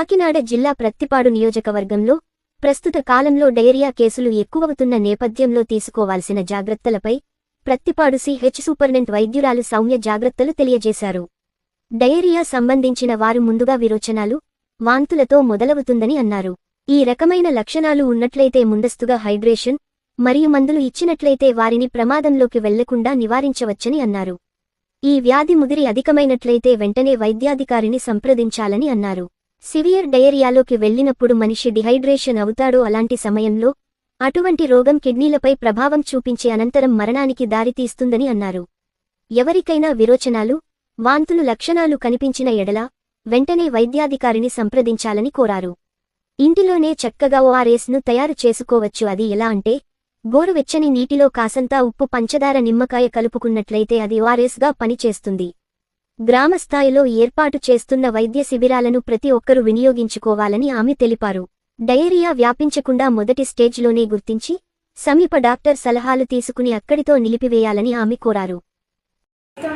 కాకినాడ జిల్లా ప్రత్తిపాడు నియోజకవర్గంలో ప్రస్తుత కాలంలో డయేరియా కేసులు ఎక్కువవుతున్న నేపథ్యంలో తీసుకోవాల్సిన జాగ్రత్తలపై ప్రత్తిపాడు సిహెచ్ సూపరింటెంట్ వైద్యురాలు సౌమ్య జాగ్రత్తలు తెలియజేశారు. డయేరియా సంబంధించిన వారు ముందుగా విరోచనాలు వాంతులతో మొదలవుతుందని అన్నారు. ఈ రకమైన లక్షణాలు ఉన్నట్లయితే ముందస్తుగా హైడ్రేషన్ మరియు మందులు ఇచ్చినట్లయితే వారిని ప్రమాదంలోకి వెళ్ళకుండా నివారించవచ్చని అన్నారు. ఈ వ్యాధి ముదిరి అధికమైనట్లయితే వెంటనే వైద్యాధికారిని సంప్రదించాలని అన్నారు. సివియర్ డయేరియాలోకి వెళ్ళినప్పుడు మనిషి డిహైడ్రేషన్ అవుతాడో అలాంటి సమయంలో అటువంటి రోగం కిడ్నీలపై ప్రభావం చూపించే అనంతరం మరణానికి దారితీస్తుందని అన్నారు. ఎవరికైనా విరోచనాలు వాంతులు లక్షణాలు కనిపించిన ఎడల వెంటనే వైద్యాధికారిని సంప్రదించాలని కోరారు. ఇంటిలోనే చక్కగా ఓఆర్ఎస్ను తయారు చేసుకోవచ్చు అది ఎలా అంటే గోరువెచ్చని నీటిలో కాసంతా ఉప్పు పంచదార నిమ్మకాయ కలుపుకున్నట్లయితే అది ఓఆర్ఎస్గా పనిచేస్తుంది. గ్రామస్థాయిలో ఏర్పాటు చేస్తున్న వైద్య శిబిరాలను ప్రతి ఒక్కరూ వినియోగించుకోవాలని ఆమె తెలిపారు. డయేరియా వ్యాపించకుండా మొదటి స్టేజ్లోనే గుర్తించి సమీప డాక్టర్ సలహాలు తీసుకుని అక్కడితో నిలిపివేయాలని ఆమె కోరారు.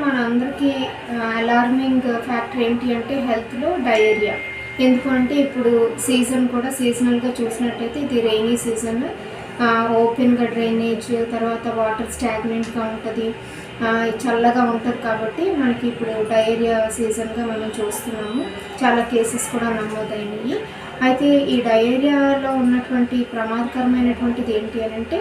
మనందరికీ అలార్మింగ్ ఫ్యాక్టర్ ఏంటి అంటే హెల్త్లో డయేరియా. ఎందుకంటే ఇప్పుడు సీజన్ కూడా సీజనల్గా చూసినట్టయితే ఇది రెయినీ సీజన్. ఓపెన్గా డ్రైనేజ్ తర్వాత వాటర్ స్టాగ్నెంట్గా ఉంటుంది. చల్లగా ఉంటుంది కాబట్టి మనకి ఇప్పుడు డయేరియా సీజన్గా మనం చూస్తున్నాము. చాలా కేసెస్ కూడా నమోదైనవి అయితే ఈ డయేరియాలో ఉన్నటువంటి ప్రమాదకరమైనటువంటిది ఏంటి అని అంటే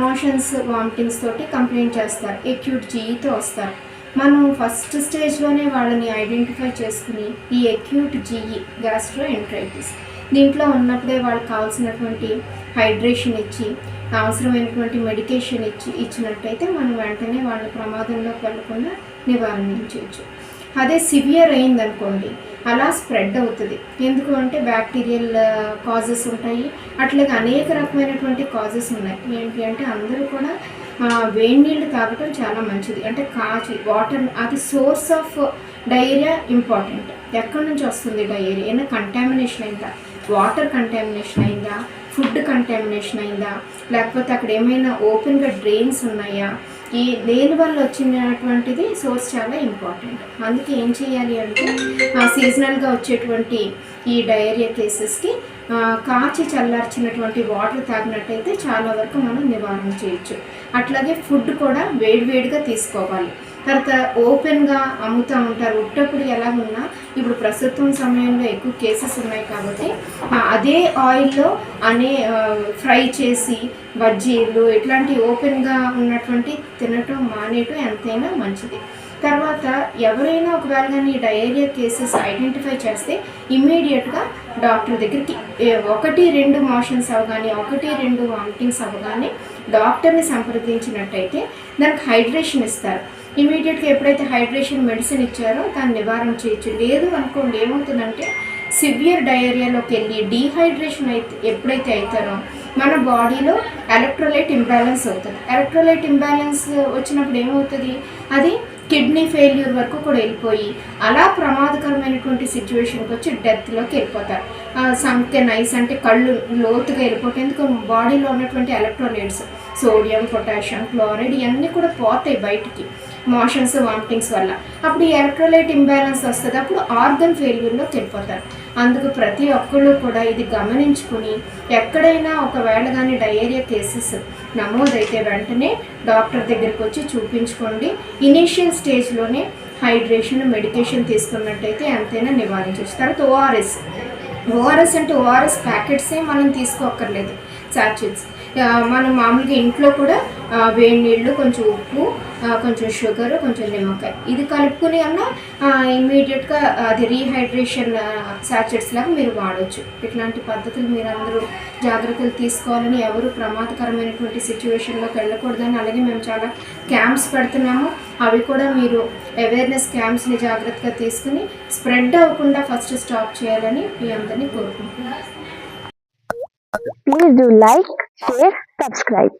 మోషన్స్ వామిటింగ్స్ తోటి కంప్లైంట్ చేస్తారు. ఎక్యూట్ జీఈతో వస్తారు. మనం ఫస్ట్ స్టేజ్లోనే వాళ్ళని ఐడెంటిఫై చేసుకుని ఈ ఎక్యూట్ జీఈ గ్యాస్ట్రో ఎంట్రైటిస్ దీంట్లో ఉన్నప్పుడే వాళ్ళకి కావాల్సినటువంటి హైడ్రేషన్ ఇచ్చి అవసరమైనటువంటి మెడికేషన్ ఇచ్చి ఇచ్చినట్టయితే మనం వెంటనే వాళ్ళ ప్రమాదంలోకి వెళ్ళకుండా నివారించవచ్చు. అదే సివియర్ అయిందనుకోండి అలా స్ప్రెడ్ అవుతుంది. ఎందుకు అంటే బ్యాక్టీరియల్ కాజెస్ ఉంటాయి. అట్లాగే అనేక రకమైనటువంటి కాజెస్ ఉన్నాయి. ఏంటి అంటే అందరూ కూడా వేడి నీళ్ళు తాగటం చాలా మంచిది. అంటే కాచి వాటర్ అది సోర్స్ ఆఫ్ డయేరియా ఇంపార్టెంట్. ఎక్కడి నుంచి వస్తుంది డయేరియా? ఏమైనా కంటామినేషన్ అయిందా వాటర్ కంటామినేషన్ అయిందా? ఫుడ్ కంటామినేషన్ అయిందా? లేకపోతే అక్కడ ఏమైనా ఓపెన్గా డ్రైన్స్ ఉన్నాయా? ఈ దేని వల్ల వచ్చినటువంటిది సోర్స్ చాలా ఇంపార్టెంట్ అందుకే ఏం చేయాలి అంటే సీజనల్గా వచ్చేటువంటి ఈ డయేరియా కేసెస్కి కాచి చల్లార్చినటువంటి వాటర్ తాగినట్టయితే చాలా వరకు మనం నివారణ చేయొచ్చు. అట్లాగే ఫుడ్ కూడా వేడివేడిగా తీసుకోవాలి. తర్వాత ఓపెన్గా అమ్ముతూ ఉంటారు. ఉట్టప్పుడు ఉన్నా ఇప్పుడు ప్రస్తుతం సమయంలో ఎక్కువ కేసెస్ ఉన్నాయి కాబట్టి అదే ఆయిల్లో అనే ఫ్రై చేసి బజ్జీలు ఇట్లాంటి ఓపెన్గా ఉన్నటువంటి తినటం మానేయటం ఎంతైనా మంచిది. తర్వాత ఎవరైనా ఒకవేళ కానీ డయేరియా కేసెస్ ఐడెంటిఫై చేస్తే ఇమ్మీడియట్గా డాక్టర్ దగ్గరికి ఒకటి రెండు మోషన్స్ అవగానే ఒకటి రెండు వామిటింగ్స్ అవగానే డాక్టర్ని సంప్రదించినట్టయితే దానికి హైడ్రేషన్ ఇస్తారు. ఇమీడియట్గా ఎప్పుడైతే హైడ్రేషన్ మెడిసిన్ ఇచ్చారో దాన్ని నివారణ చేయొచ్చు. లేదు అనుకోండి ఏమవుతుందంటే సివియర్ డయేరియాలోకి వెళ్ళి డీహైడ్రేషన్ అయితే ఎప్పుడైతే అవుతారో మన బాడీలో ఎలక్ట్రోలైట్ ఇంబ్యాలెన్స్ అవుతుంది. ఎలక్ట్రోలైట్ ఇంబ్యాలెన్స్ వచ్చినప్పుడు ఏమవుతుంది? అది కిడ్నీ ఫెయిల్యూర్ వరకు కూడా వెళ్ళిపోయి అలా ప్రమాదకరమైనటువంటి సిచ్యువేషన్కి వచ్చి డెత్లోకి వెళ్ళిపోతారు. సంఖ్య నైస్ అంటే కళ్ళు లోతుగా వెళ్ళిపోతే ఎందుకు బాడీలో ఉన్నటువంటి ఎలక్ట్రోలైట్స్ సోడియం పొటాషియం క్లోరైడ్ ఇవన్నీ కూడా పోతాయి బయటికి. మోషన్స్ వామిటింగ్స్ వల్ల. అప్పుడు ఎలక్ట్రోలైట్ ఇంబ్యాలెన్స్ వస్తుంది. అప్పుడు ఆర్గన్ ఫెయిల్యూర్లో చెడిపోతారు అందుకు ప్రతి ఒక్కళ్ళు కూడా ఇది గమనించుకుని ఎక్కడైనా ఒకవేళ కానీ డయేరియా కేసెస్ నమోదైతే వెంటనే డాక్టర్ దగ్గరికి వచ్చి చూపించుకోండి. ఇనీషియల్ స్టేజ్లోనే హైడ్రేషన్ మెడికేషన్ తీసుకున్నట్టయితే ఎంతైనా నివారించవచ్చు. తర్వాత ఓఆర్ఎస్ ఓఆర్ఎస్ అంటే ఓఆర్ఎస్ ప్యాకెట్సే మనం తీసుకోక్కర్లేదు. సాచెట్స్ మనం మామూలుగా ఇంట్లో కూడా వేడి నీళ్ళు కొంచెం ఉప్పు కొంచెం షుగర్ కొంచెం నిమ్మకాయ ఇది కలుపుకుని అన్న ఇమీడియట్గా అది రీహైడ్రేషన్ సాచెట్స్ లాగా మీరు వాడవచ్చు ఇట్లాంటి పద్ధతులు మీరు అందరూ జాగ్రత్తలు తీసుకోవాలని ఎవరు ప్రమాదకరమైనటువంటి సిచ్యువేషన్లోకి వెళ్ళకూడదని అలాగే మేము చాలా క్యాంప్స్ పెడుతున్నాము. అవి కూడా మీరు అవేర్నెస్ క్యాంప్స్ని జాగ్రత్తగా తీసుకుని స్ప్రెడ్ అవ్వకుండా ఫస్ట్ స్టాప్ చేయాలని మీ అందరినీ కోరుకుంటున్నాను. Please do like, share, subscribe.